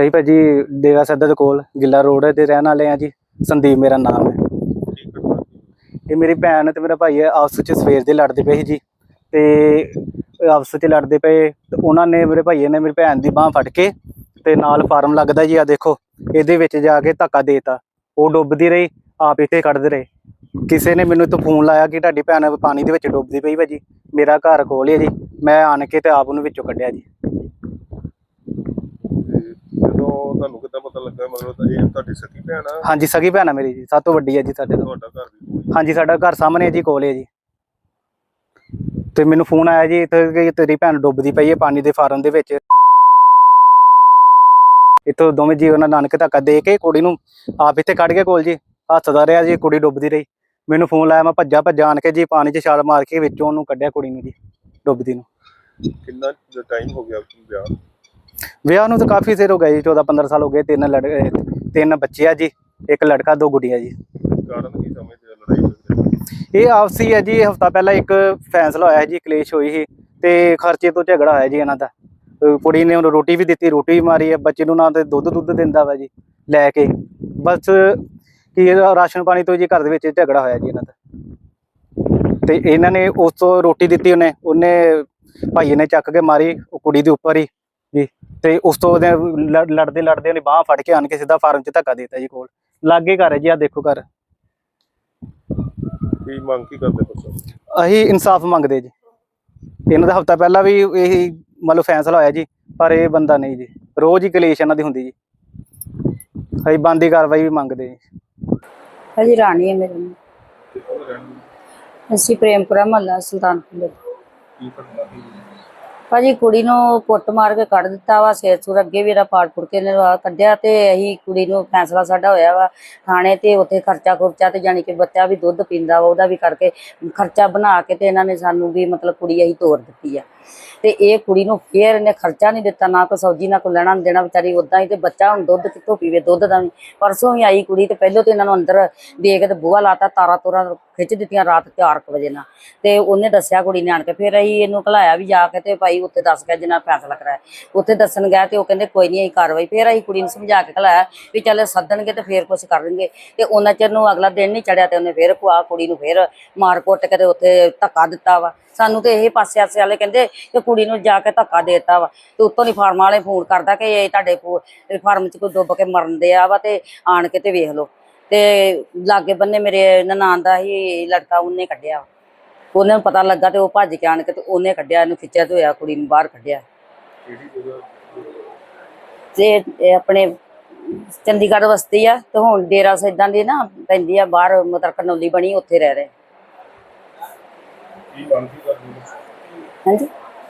ਅਸੀਂ ਭਾਜੀ, ਡੇਰਾ ਸੱਦਾ ਦੇ ਕੋਲ, ਗਿੱਲਾ ਰੋਡ ਦੇ ਰਹਿਣ ਵਾਲੇ ਆ ਜੀ। ਸੰਦੀਪ ਮੇਰਾ ਨਾਮ ਹੈ। ਕੀ ਇਹ ਮੇਰੀ ਭੈਣ ਤੇ ਮੇਰਾ ਭਾਈ ਹੈ, ਆਪਸ ਵਿੱਚ ਸਵੇਰ ਦੇ ਲੜਦੇ ਪਏ ਸੀ ਜੀ। ਤੇ ਆਪਸ ਵਿੱਚ ਲੜਦੇ ਪਏ, ਤੇ ਉਹਨਾਂ ਨੇ ਮੇਰੇ ਭਾਈਏ ਨੇ ਮੇਰੀ ਭੈਣ ਦੀ ਬਾਹ ਫੜ ਕੇ ਤੇ ਨਾਲ ਫਾਰਮ ਲੱਗਦਾ ਜੀ ਆ ਦੇਖੋ। ਇਹਦੇ ਵਿੱਚ ਜਾ ਕੇ ਧੱਕਾ ਦੇਤਾ। ਉਹ ਡੁੱਬਦੀ ਰਹੀ, ਆਪ ਇੱਥੇ ਕੱਢਦੇ ਰਹੇ। ਕਿਸੇ ਨੇ ਮੈਨੂੰ ਤੋਂ ਫੋਨ ਲਾਇਆ ਕਿ ਤੁਹਾਡੀ ਭੈਣ ਪਾਣੀ ਦੇ ਵਿੱਚ ਡੁੱਬਦੀ ਪਈ ਭਾਜੀ ਮੇਰਾ ਘਰ ਕੋਲ ਹੀ ਹੈ ਜੀ। ਮੈਂ ਆਣ ਕੇ ਤੇ ਆਪ ਉਹਨੂੰ ਵਿੱਚੋਂ ਕੱਢਿਆ ਜੀ। ਤੁਹਾਨੂੰ ਕਿੱਦਾਂ ਪਤਾ ਲੱਗਾ? ਮਤਲਬ ਤਾਂ ਇਹ ਤੁਹਾਡੀ ਸਕੀ ਭੈਣ ਆ? ਹਾਂਜੀ ਸਗੀ ਭੈਣ ਆ ਮੇਰੀ ਜੀ ਸਭ ਤੋਂ ਵੱਡੀ ਹੈ ਜੀ ਸਾਡੇ ਤੋਂ। ਤੁਹਾਡਾ ਘਰ ਵੀ ਕੋਲ ਹੀ। ਹਾਂਜੀ ਸਾਡਾ ਘਰ ਸਾਹਮਣੇ ਹੈ ਜੀ ਕੋਲ ਹੈ ਜੀ। ਤੇ ਮੈਨੂੰ ਫੋਨ ਆਇਆ ਜੀ ਇੱਥੇ ਕਿ ਤੇਰੀ ਭੈਣ ਡੁੱਬਦੀ ਪਈ ਹੈ ਪਾਣੀ ਦੇ ਫਾਰਮ ਦੇ ਵਿੱਚ। ਇੱਥੋਂ ਦੋਵੇਂ ਜੀ ਉਹਨਾਂ ਨਾਨਕ ਧੱਕਾ ਦੇ ਕੇ ਕੁੜੀ ਨੂੰ ਆਪ ਇੱਥੇ ਕੱਢ ਕੇ ਕੋਲ ਜੀ ਹੱਸਦਾ ਰਿਹਾ ਜੀ ਕੁੜੀ ਡੁੱਬਦੀ ਰਹੀ। ਮੈਨੂੰ ਫੋਨ ਲਾਇਆ ਮੈਂ ਭੱਜਾ ਭੱਜਾ ਆਣ ਕੇ ਜੀ ਪਾਣੀ 'ਚ ਛਾਲ ਮਾਰ ਕੇ ਵਿੱਚੋਂ ਉਹਨੂੰ ਕੱਢਿਆ ਕੁੜੀ ਨੂੰ ਜੀ ਡੁੱਬਦੀ ਨੂੰ। ਕਿੰਨਾ ਟਾਈਮ ਹੋ ਗਿਆ ਤੁਹਾਨੂੰ ਵਿਆਹ? ਨੂੰ? ਵਿਆਹ ਨੂੰ ਤਾਂ ਕਾਫੀ ਸਿਰ ਹੋ ਜੀ 14 15 ਸਾਲ ਹੋ ਗਏ ਤਿੰਨ ਲੜ ਤਿੰਨ ਬੱਚੇ ਆ ਜੀ ਇੱਕ ਲੜਕਾ ਦੋ ਗੁੱਡੀਆਂ ਜੀ। ਕਾਰਨ ਕੀ ਸਮਝਦੇ ਆ ਲੜਾਈ ਝਗੜੇ ਇਹ ਆਪਸੀ ਹੈ ਜੀ ਹਫਤਾ ਪਹਿਲਾਂ ਇੱਕ ਫੈਸਲਾ ਹੋਇਆ ਜੀ ਕਲੇਸ਼ ਹੋਈ ਸੀ ਤੇ ਖਰਚੇ ਤੋਂ ਝਗੜਾ ਹੋਇਆ ਜੀ ਇਹਨਾਂ ਦਾ। ਕੁੜੀ ਨੇ ਉਹਨੂੰ ਰੋਟੀ ਵੀ ਦਿੱਤੀ ਰੋਟੀ ਵੀ ਮਾਰੀ ਹੈ ਬੱਚੇ ਨੂੰ ਨਾ ਤੇ ਦੁੱਧ ਦੁੱਧ ਦਿੰਦਾ ਵਾ ਜੀ ਲੈ ਕੇ। ਬਸ ਕੀ ਰਾਸ਼ਨ ਪਾਣੀ ਤੋਂ ਜੀ ਘਰ ਦੇ ਵਿੱਚ ਝਗੜਾ ਹੋਇਆ ਜੀ ਇਹਨਾਂ ਦਾ। ਤੇ ਇਹਨਾਂ ਨੇ ਉਸ ਤੋਂ ਰੋਟੀ ਦਿੱਤੀ ਉਹਨੇ ਉਹਨੇ ਭਾਈ ਨੇ ਚੱਕ ਕੇ ਮਾਰੀ ਉਹ ਕੁੜੀ ਦੇ ਉੱਪਰ ਹੀ। ਜੀ। ਤੇ ਉਸ ਤੋਂ ਉਹਦੇ ਲੜ- ਲੜਦੇ ਲੜਦੇ ਉਹਨੇ ਬਾਹ ਫੜ ਕੇ ਆਣ ਕੇ ਸਿੱਧਾ ਫਾਰਮ 'ਚ ਧੱਕਾ ਦਿੱਤਾ ਜੀ ਕੋਲ। ਲਾਗੇ ਘਰ ਹੈ ਜੀ ਆ ਦੇਖੋ ਘਰ। ਕੀ ਮੰਗ ਕੀ ਕਰਦੇ ਪਰਸੋਂ ਅਸੀਂ ਇਨਸਾਫ ਮੰਗਦੇ ਜੀ। ਇਹਨਾਂ ਦਾ ਹਫਤਾ ਪਹਿਲਾਂ ਵੀ ਇਹੀ ਮਤਲਬ ਫੈਸਲਾ ਹੋਇਆ ਜੀ ਪਰ ਇਹ ਬੰਦਾ ਨਹੀਂ ਜੀ। ਰੋਜ਼ ਹੀ ਕਲੇਸ਼ ਇਹਨਾਂ ਦੀ ਹੁੰਦੀ ਜੀ। ਅਸੀਂ ਬੰਦੀ ਕਾਰਵਾਈ ਵੀ ਮੰਗਦੇ ਜੀ। ਭਾਜੀ ਰਾਣੀ ਹੈ ਮੇਰੇ। ਨਾਲ? ਅਸੀਂ ਪ੍ਰੇਮਪੁਰਾ ਮਹੱਲਾ ਸੁਲਤਾਨਪੁਰ। ਦੇ। ਕੀ ਘਟਨਾ ਕੀ ਭਾਜੀ ਕੁੜੀ ਨੂੰ ਕੁੱਟ ਮਾਰ ਕੇ ਕੱਢ ਦਿੱਤਾ ਵਾ, ਸਿਰ ਸੁਰ ਅੱਗੇ ਵੀ ਇਹਦਾ ਪਾੜ ਪੁੜ ਕੇ ਨੇ ਕੱਢਿਆ ਤੇ ਅਸੀਂ ਕੁੜੀ ਨੂੰ ਫੈਸਲਾ ਸਾਡਾ ਹੋਇਆ ਵਾ ਥਾਣੇ ਤੇ, ਉੱਥੇ ਖਰਚਾ ਖੁਰਚਾ ਤੇ ਜਾਨੀ ਕਿ ਬੱਚਾ ਵੀ ਦੁੱਧ ਪੀਂਦਾ ਵਾ, ਉਹਦਾ ਵੀ ਕਰਕੇ ਖਰਚਾ ਬਣਾ ਕੇ ਤੇ ਇਹਨਾਂ ਨੇ ਸਾਨੂੰ ਵੀ ਮਤਲਬ ਕੁੜੀ ਅਸੀਂ ਤੋਰ ਦਿੱਤੀ ਆ। ਤੇ ਇਹ ਕੁੜੀ ਨੂੰ ਫੇਰ ਇਹਨੇ ਖਰਚਾ ਨਹੀਂ ਦਿੱਤਾ, ਨਾ ਕੋਈ ਸਬਜ਼ੀ, ਨਾ ਕੋਈ ਲੈਣਾ ਦੇਣਾ ਵਿਚਾਰੀ ਉਦਾਂ ਹੀ ਤੇ ਬੱਚਾ ਹੁਣ ਦੁੱਧ ਕਿੱਥੋਂ ਪੀਵੇ, ਦੁੱਧ ਦਾ ਵੀ। ਪਰਸੋਂ ਵੀ ਆਈ ਕੁੜੀ ਤੇ ਪਹਿਲੋਂ ਤੇ ਇਹਨਾਂ ਨੂੰ ਅੰਦਰ ਦੇ ਕੇ ਤੇ ਬੂਹਾ ਲਾਤਾ, ਤਾਰਾ ਤੋਰਾ ਖਿੱਚ ਦਿੱਤੀਆਂ ਰਾਤ 4 ਵਜੇ ਨਾਲ। ਤੇ ਉਹਨੇ ਦੱਸਿਆ ਕੁੜੀ ਨੇ ਆਣ ਕੇ, ਫਿਰ ਅਸੀਂ ਇਹਨੂੰ ਘਲਾਇਆ ਵੀ ਜਾ ਕੇ ਤੇ ਭਾਈ ਉੱਥੇ ਦੱਸ ਕੇ ਜਿੰਨਾ ਫੈਸਲਾ ਕਰਾਇਆ। ਉੱਥੇ ਦੱਸਣ ਗਿਆ ਤੇ ਉਹ ਕਹਿੰਦੇ ਕੋਈ ਨਹੀਂ ਅਸੀਂ ਕਾਰਵਾਈ, ਫੇਰ ਅਸੀਂ ਕੁੜੀ ਨੂੰ ਸਮਝਾ ਕੇ ਘਲਾਇਆ ਵੀ ਚੱਲ ਸੱਦਣਗੇ ਤੇ ਫੇਰ ਕੁਝ ਕਰਨਗੇ। ਤੇ ਉਹਨਾਂ ਚਿਰ ਨੂੰ ਅਗਲਾ ਦਿਨ ਨਹੀਂ ਚੜਿਆ ਤੇ ਉਹਨੇ ਫੇਰ ਕੁਆ ਕੁੜੀ ਨੂੰ ਫਿਰ ਮਾਰ ਕੁੱਟ ਕੇ ਤੇ ਉੱਥੇ ਧੱਕਾ ਦਿੱਤਾ ਵਾ। ਸਾਨੂੰ ਤੇ ਇਹ ਪਾਸੇ ਆਸੇ ਵਾਲੇ ਕਹਿੰਦੇ ਕਿ ਕੁੜੀ ਨੂੰ ਜਾ ਕੇ ਧੱਕਾ ਦੇਤਾ ਵਾ। ਤੇ ਉੱਤੋਂ ਦੀ ਫਾਰਮ ਵਾਲੇ ਫੋਨ ਕਰਦਾ ਕਿ ਇਹ ਤੁਹਾਡੇ ਫਾਰਮ 'ਚ ਕੋਈ ਡੁੱਬ ਕੇ ਮਰਨ ਦੇ ਆ ਵਾ ਤੇ ਆਣ ਕੇ ਤੇ ਵੇਖ ਲਓ। ਤੇ ਲਾਗੇ ਬੰਨੇ ਮੇਰੇ ਨਨਾਣ ਦਾ ਹੀ ਲੜਕਾ ਉਹਨੇ ਕੱਢਿਆ ਵਾ। ਉਹਨੇ ਨੂੰ ਪਤਾ ਲੱਗਾ ਤੇ ਉਹ ਭੱਜ ਕੇ ਆਣ ਕੇ ਤੇ ਉਹਨੇ ਕੱਢਿਆ, ਇਹਨੂੰ ਖਿੱਚਿਆ ਤੇ ਹੋਇਆ, ਕੁੜੀ ਨੂੰ ਬਾਹਰ ਕੱਢਿਆ। ਤੇ ਇਹ ਆਪਣੇ ਚੰਡੀਗੜ੍ਹ ਵਸਤੀ ਆ ਤੇ ਹੁਣ ਡੇਰਾ ਸੈਦਾਂ ਦੀ ਨਾ ਪੈਂਦੀ ਆ, ਬਾਹਰ ਮਤਲਬ ਕਨੌਲੀ ਬਣੀ, ਉੱਥੇ ਰਹਿ ਰਹੇ। ਕੀ ਕਰਦੇ? ਹਾਂਜੀ?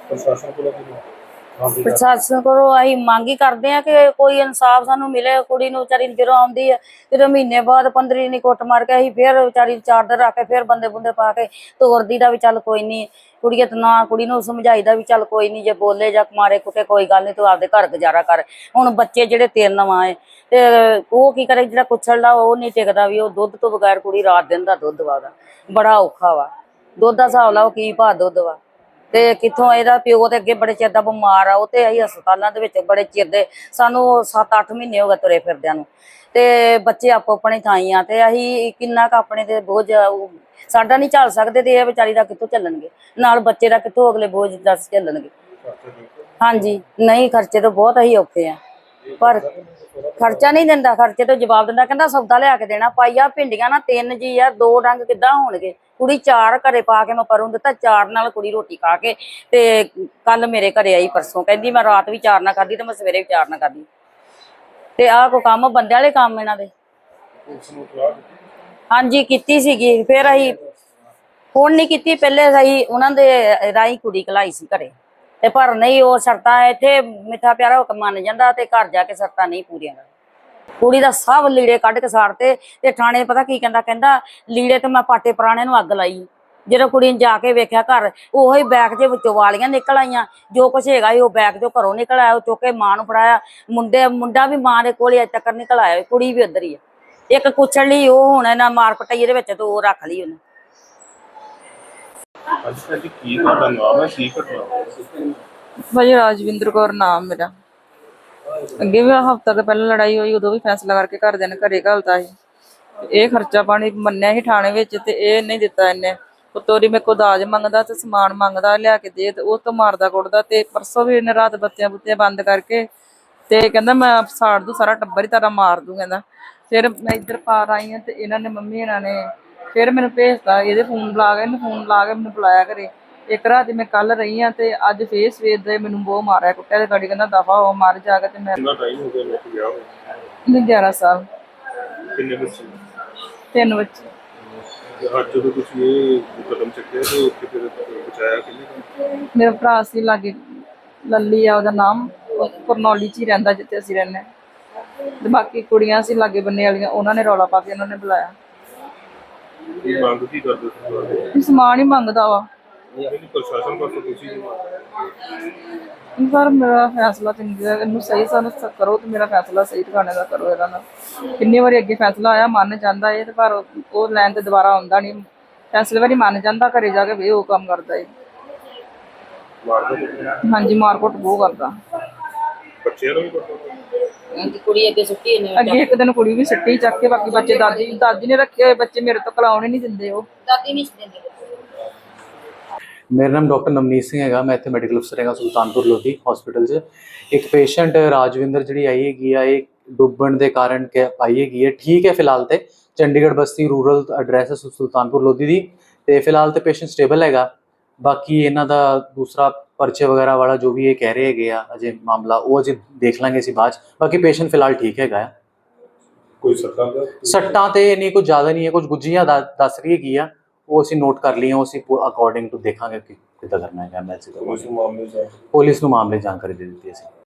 ਪ੍ਰਸ਼ਾਸਨ ਕੋਲੋਂ ਕੀ ਮੰਗ ਕਰਦੇ? ਪ੍ਰਸ਼ਾਸਨ ਕੋਲੋਂ ਅਸੀਂ ਮੰਗ ਹੀ ਕਰਦੇ ਆ ਕਿ ਕੋਈ ਇਨਸਾਫ ਸਾਨੂੰ ਮਿਲੇ ਕੁੜੀ ਨੂੰ ਵਿਚਾਰੀ ਨੂੰ ਜਦੋਂ ਆਉਂਦੀ ਹੈ। ਜਦੋਂ ਮਹੀਨੇ ਬਾਅਦ 15 ਨਹੀਂ ਕੁੱਟ ਮਾਰ ਕੇ ਅਸੀਂ ਫਿਰ ਵਿਚਾਰੀ ਨੂੰ ਚਾਰ ਦਿਨ ਰੱਖ ਕੇ ਫਿਰ ਬੰਦੇ ਬੁੰਦੇ ਪਾ ਕੇ ਤੋਰਦੀ ਦਾ ਵੀ ਚੱਲ ਕੋਈ ਨਹੀਂ। ਕੁੜੀਏ ਤਾਂ ਨਾ ਕੁੜੀ ਨੂੰ ਸਮਝਾਈਦਾ ਵੀ ਚੱਲ ਕੋਈ ਨਹੀਂ ਜੇ ਬੋਲੇ ਜਾਂ ਮਾਰੇ ਕੁੱਟੇ ਕੋਈ ਗੱਲ ਨਹੀਂ ਤੂੰ ਆਪਦੇ ਘਰ ਗੁਜ਼ਾਰਾ ਕਰ। ਹੁਣ ਬੱਚੇ ਜਿਹੜੇ ਤਿੰਨ ਨਵਾਂ ਏ ਤੇ ਉਹ ਕੀ ਕਰੇ ਜਿਹੜਾ ਕੁੱਛੜਦਾ ਉਹ ਨਹੀਂ ਟਿਕਦਾ ਵੀ ਉਹ ਦੁੱਧ ਤੋਂ ਬਗੈਰ ਕੁੜੀ ਰਾਤ ਦਿਨ ਦਾ ਦੁੱਧ ਵਾ ਉਹਦਾ ਬੜਾ ਔਖਾ ਵਾ। ਦੁੱਧ ਦਾ ਹਿਸਾਬ ਲਾ ਕੀ ਭਾਅ ਦੁੱਧ ਵਾ। ਤੇ ਕਿੱਥੋਂ ਇਹਦਾ ਪਿਓ ਤੇ ਅੱਗੇ ਬੜੇ ਚਿਰ ਦਾ ਬਿਮਾਰ ਆ, ਉਹ ਤੇ ਅਸੀਂ ਹਸਪਤਾਲਾਂ ਦੇ ਵਿੱਚ ਬੜੇ ਚਿਰ ਦੇ, ਸਾਨੂੰ 7-8 ਮਹੀਨੇ ਹੋ ਗਏ ਤੁਰੇ ਫਿਰਦਿਆਂ ਨੂੰ। ਤੇ ਬੱਚੇ ਆਪੋ ਆਪਣੇ ਥਾਈ ਆ ਤੇ ਅਸੀਂ ਕਿੰਨਾ ਕ ਆਪਣੇ ਤੇ ਬੋਝ ਸਾਡਾ ਨਹੀਂ ਝੱਲ ਸਕਦੇ ਤੇ ਇਹ ਵਿਚਾਰੀ ਦਾ ਕਿੱਥੋਂ ਚੱਲਣਗੇ। ਨਾਲ ਬੱਚੇ ਦਾ ਕਿੱਥੋਂ ਅਗਲੇ ਬੋਝ ਦੱਸ ਚੱਲਣਗੇ। ਹਾਂਜੀ, ਨਹੀਂ, ਖਰਚੇ ਤੋਂ ਬਹੁਤ ਅਸੀਂ ਔਖੇ ਆ। ਪਰ ਖਰਚਾ ਨਹੀਂ ਦਿੰਦਾ ਖਰਚੇ ਤੋਂ ਜਵਾਬ ਦਿੰਦਾ ਕਹਿੰਦਾ ਸੌਦਾ ਲਿਆ ਕੇ ਦੇਣਾ। ਪਾਈਆ ਭਿੰਡੀਆਂ ਨਾ ਤਿੰਨ ਜੀ ਆ ਦੋ ਡੰਗ ਕਿੱਦਾਂ ਹੋਣਗੇ? ਕੁੜੀ ਚਾਰ ਘਰੇ ਪਾ ਕੇ ਮੈਂ ਪਰੋਂ ਦਿੱਤਾ ਚਾਰ ਨਾਲ ਕੁੜੀ ਰੋਟੀ ਖਾ ਕੇ। ਤੇ ਕੱਲ ਮੇਰੇ ਘਰੇ ਆਈ ਪਰਸੋਂ ਕਹਿੰਦੀ ਮੈਂ ਰਾਤ ਵੀ ਚਾਰ ਨਾਲ ਖਾਧੀ ਤੇ ਮੈਂ ਸਵੇਰੇ ਵੀ ਚਾਰ ਨਾਲ ਖਾਧੀ ਤੇ ਆਹ ਕੋ ਕੰਮ ਬੰਦੇ ਵਾਲੇ ਕੰਮ ਇਹਨਾਂ ਦੇ? ਨੂੰ ਹਾਂਜੀ ਕੀਤੀ ਸੀਗੀ। ਫਿਰ ਅਸੀਂ ਹੁਣ ਨਹੀਂ ਕੀਤੀ ਪਹਿਲੇ ਅਸੀਂ ਉਹਨਾਂ ਦੇ ਰਾਈ ਕੁੜੀ ਕਲਾਈ ਸੀ ਘਰੇ। ਤੇ ਪਰ ਨਹੀਂ, ਉਹ ਸ਼ਰਤਾਂ ਇੱਥੇ ਮਿੱਠਾ ਪਿਆਰਾ ਉਹ ਮੰਨ ਜਾਂਦਾ ਤੇ ਘਰ ਜਾ ਕੇ ਸ਼ਰਤਾਂ ਨਹੀਂ ਪੂਰੀਆਂ ਕਰਦਾ ਕੁੜੀ ਦਾ ਸਭ ਲੀੜੇ ਕੱਢ ਕੇ ਸਾੜਤੇ ਤੇ ਥਾਣੇ ਪਤਾ ਕੀ ਕਹਿੰਦਾ ਕਹਿੰਦਾ ਲੀੜੇ ਤੇ ਮੈਂ ਪਾਟੇ ਪੁਰਾਣੇ ਨੂੰ ਅੱਗ ਲਾਈ। ਜਦੋਂ ਕੁੜੀ ਨੇ ਜਾ ਕੇ ਵੇਖਿਆ ਘਰ, ਉਹੋ ਹੀ ਬੈਗ ਦੇ ਵਿੱਚੋਂ ਵਾਲੀਆਂ ਨਿਕਲ ਆਈਆਂ। ਜੋ ਕੁਛ ਹੈਗਾ ਉਹ ਬੈਗ ਚੋਂ ਘਰੋਂ ਨਿਕਲ ਆਇਆ, ਉਹ ਚੁੱਕ ਕੇ ਮਾਂ ਨੂੰ ਫੜਾਇਆ। ਮੁੰਡੇ, ਮੁੰਡਾ ਵੀ ਮਾਂ ਦੇ ਕੋਲ ਹੀ ਤੱਕ ਨਿਕਲ ਆਇਆ, ਕੁੜੀ ਵੀ ਉੱਧਰ ਹੀ ਆ। ਇੱਕ ਕੁੱਛੜ ਲਈ, ਉਹ ਹੁਣ ਇਹਨਾਂ ਮਾਰ ਪਟਾਈ ਦੇ ਵਿੱਚ ਤੇ ਉਹ ਰੱਖ ਲਈ ਉਹਨੇ। ਅੱਜ ਕੱਲ੍ਹ ਕੀ ਤੁਹਾਡਾ ਨਾਮ ਹੈ ਕੀ ਘਟਨਾ ਭਾਜੀ ਰਾਜਵਿੰਦਰ ਕੌਰ ਨਾਮ ਮੇਰਾ। ਅੱਗੇ ਵੀ ਹਫਤਾ ਤੋਂ ਪਹਿਲਾਂ ਲੜਾਈ ਹੋਈ, ਉਦੋਂ ਵੀ ਫੈਸਲਾ ਕਰਕੇ ਘਰਦਿਆਂ ਨੇ ਘਰੇ ਘਲਤਾ ਸੀ। ਇਹ ਖਰਚਾ ਪਾਣੀ ਮੰਨਿਆ ਸੀ ਥਾਣੇ ਵਿੱਚ ਤੇ ਇਹ ਨਹੀਂ ਦਿੱਤਾ ਇਹਨੇ। ਉਤੋਰੀ ਮੇਰੇ ਕੋਲ ਦਾਜ ਮੰਗਦਾ ਤੇ ਸਮਾਨ ਮੰਗਦਾ, ਲਿਆ ਕੇ ਦੇ ਤੇ ਉਹ ਤੋਂ ਮਾਰਦਾ ਕੁੱਟਦਾ ਤੇ ਪਰਸੋਂ ਵੀ ਇਹਨੇ ਰਾਤ ਬੱਤੀਆਂ ਬੁੱਤੀਆਂ ਬੰਦ ਕਰਕੇ ਤੇ ਕਹਿੰਦਾ ਮੈਂ ਸਾੜ ਦੂ, ਸਾਰਾ ਟੱਬਰ ਹੀ ਤਾਰਾ ਮਾਰ ਦੂ, ਕਹਿੰਦਾ। ਫਿਰ ਮੈਂ ਇੱਧਰ ਪਾਰ ਆਈ ਹਾਂ ਤੇ ਇਹਨਾਂ ਨੇ ਮੰਮੀ ਇਹਨਾਂ ਨੇ ਫਿਰ ਮੈਨੂੰ ਭੇਜਤਾ ਇਹਦੇ ਫੋਨ ਲਾ ਕੇ ਇਹਨੇ ਫੋਨ ਲਾ ਕੇ ਮੈਨੂੰ ਬੁਲਾਇਆ ਕਰੇ ਇੱਕ ਰਾਤ ਮੈਂ ਕੱਲ ਰਹੀ ਹਾਂ ਤੇ ਅੱਜ ਫੇਰ ਸਵੇਰ ਦੇ ਮੈਨੂੰ ਬਹੁਤ ਮਾਰਿਆ ਕੁੱਟਿਆ ਤੇ ਗਾੜੀ ਕਹਿੰਦਾ ਦਫਾ ਹੋ ਮਰ ਜਾ ਕੇ ਤੇ ਮੈਂ ਕਿੰਨਾ ਟਾਈਮ ਹੋ ਗਿਆ ਲੋਕ ਗਿਆ ਹੋਇਆ? 11 ਸਾਲ। ਕਿੰਨੇ ਬੱਚੇ? ਤਿੰਨ ਬੱਚੇ। ਅੱਜ ਜਦੋਂ ਤੁਸੀਂ ਇਹ ਕਦਮ ਚੁੱਕਿਆ ਤੇ ਉੱਥੇ ਫਿਰ ਬਚਾਇਆ ਕਿੰਨੇ ਮੇਰਾ ਭਰਾ ਸੀ ਲਾਗੇ ਲੱਲੀ ਆ ਉਹਦਾ ਨਾਮ ਕਰਨੌਲੀ ਚ ਹੀ ਰਹਿੰਦਾ ਜਿੱਥੇ ਅਸੀਂ ਰਹਿੰਦੇ। ਤੇ ਬਾਕੀ ਕੁੜੀਆਂ ਸੀ ਲਾਗੇ ਬੰਨੇ ਵਾਲੀਆਂ ਉਹਨਾਂ ਨੇ ਰੌਲਾ ਪਾ ਕੇ ਉਹਨਾਂ ਨੇ ਬੁਲਾਇਆ। ਕੀ ਮੰਗ ਕੀ ਕਰਦੇ ਸੀ ਤੁਹਾਡੇ? ਵੀ ਸਮਾਨ ਹੀ ਮੰਗਦਾ ਵਾ। ਨਹੀਂ ਪ੍ਰਸ਼ਾਸਨ ਪਾਸੋਂ ਤੁਸੀਂ ਪਰ ਮੇਰਾ ਫੈਸਲਾ ਚੰਗੀ ਹੈ ਇਹਨੂੰ ਸਹੀ ਸਾਨੂੰ ਸ- ਕਰੋ ਤੇ ਮੇਰਾ ਫੈਸਲਾ ਸਹੀ ਟਿਕਾਣੇ ਦਾ ਕਰੋ ਇਹਦਾ ਨਾਲ। ਕਿੰਨੀ ਵਾਰੀ ਅੱਗੇ ਫੈਸਲਾ ਆਇਆ ਮੰਨ ਜਾਂਦਾ ਇਹ ਤੇ ਪਰ ਉਹ- ਉਹ ਲੈਣ ਤੇ ਦੁਬਾਰਾ ਆਉਂਦਾ ਨਹੀਂ। ਫੈਸਲੇ ਵਾਰੀ ਮੰਨ ਜਾਂਦਾ ਘਰੇ ਜਾ ਕੇ ਵੀ ਉਹ ਕੰਮ ਕਰਦਾ ਹਾਂਜੀ ਮਾਰਕੁੱਟ ਬਹੁਤ ਕਰਦਾ। ਬੱਚਿਆਂ ਨੂੰ ਵੀ ਪਤਾ ਦੀ ਕੁੜੀ ਅੱਗੇ ਸੁੱਟੀ ਇਹਨੇ ਅੱਗੇ ਇੱਕ ਦਿਨ ਕੁੜੀ ਵੀ ਸਿੱਟੀ ਚੱਕ ਕੇ ਬਾਕੀ ਬੱਚੇ ਦਾਦੀ ਦਾਦੀ ਨੇ ਰੱਖੇ ਹੋਏ ਬੱਚੇ ਮੇਰੇ ਤੋਂ ਕਲਾਉਣ ਹੀ ਨਹੀਂ ਦਿੰਦੇ ਉਹ। ਦਾਦੀ ਨਹੀਂ ਸੀ ਦਿੰਦੀ ਮੇਰਾ ਨਾਮ ਡਾਕਟਰ ਨਵਨੀਤ ਸਿੰਘ ਹੈਗਾ ਮੈਂ ਇੱਥੇ ਮੈਡੀਕਲ ਅਫਸਰ ਹੈਗਾ ਸੁਲਤਾਨਪੁਰ ਲੋਧੀ ਹਸਪੀਟਲ 'ਚ। ਇੱਕ ਪੇਸ਼ੈਂਟ ਰਾਜਵਿੰਦਰ ਜਿਹੜੀ ਆਈ ਹੈਗੀ ਆ ਇਹ ਡੁੱਬਣ ਦੇ ਕਾਰਨ ਕਿ ਆਈ ਹੈਗੀ ਹੈ ਠੀਕ ਹੈ ਫਿਲਹਾਲ ਤੇ ਚੰਡੀਗੜ੍ਹ ਬਸਤੀ ਰੂਰਲ ਐਡਰੈਸ ਹੈ ਸੁਲਤਾਨਪੁਰ ਲੋਧੀ ਦੀ। ਤੇ ਫਿਲਹਾਲ ਤੇ ਪੇਸ਼ੈਂਟ ਸਟੇਬਲ ਹੈਗਾ। ਬਾਕੀ ਇਹਨਾਂ ਦਾ ਦੂਸਰਾ ਪਰਚੇ ਵਗੈਰਾ ਵਾਲਾ ਜੋ ਵੀ ਇਹ ਕਹਿ ਰਹੇ ਹੈਗੇ ਆ ਅਜੇ ਮਾਮਲਾ ਉਹ ਅਜੇ ਦੇਖ ਲਾਂਗੇ ਅਸੀਂ ਬਾਅਦ 'ਚ। ਬਾਕੀ ਪੇਸ਼ੈਂਟ ਫਿਲਹਾਲ ਠੀਕ ਹੈਗਾ ਆ। ਕੋਈ ਸੱਟਾਂ ਦਾ ਸੱਟਾਂ ਤੇ ਨਹੀਂ ਕੁਝ ਜ਼ਿਆਦਾ ਨਹੀਂ ਹੈ ਕੁਝ ਗੁੱਜੀਆਂ ਦਾ- ਦੱਸ ਰਹੀ ਹੈਗੀ ਆ ਉਹ ਅਸੀਂ ਨੋਟ ਕਰ ਲਈਆਂ ਉਹ ਅਸੀਂ ਅਕੋਰਡਿੰਗ ਟੂ ਦੇਖਾਂਗੇ ਕਿ ਕਿੱਦਾਂ ਕਰਨਾ ਹੈਗਾ ਮੈਚ ਉਸ ਮਾਮਲੇ ਦਾ ਪੁਲਿਸ ਨੂੰ ਮਾਮਲੇ ਦੀ ਜਾਣਕਾਰੀ ਦੇ ਦਿੱਤੀ ਅਸੀਂ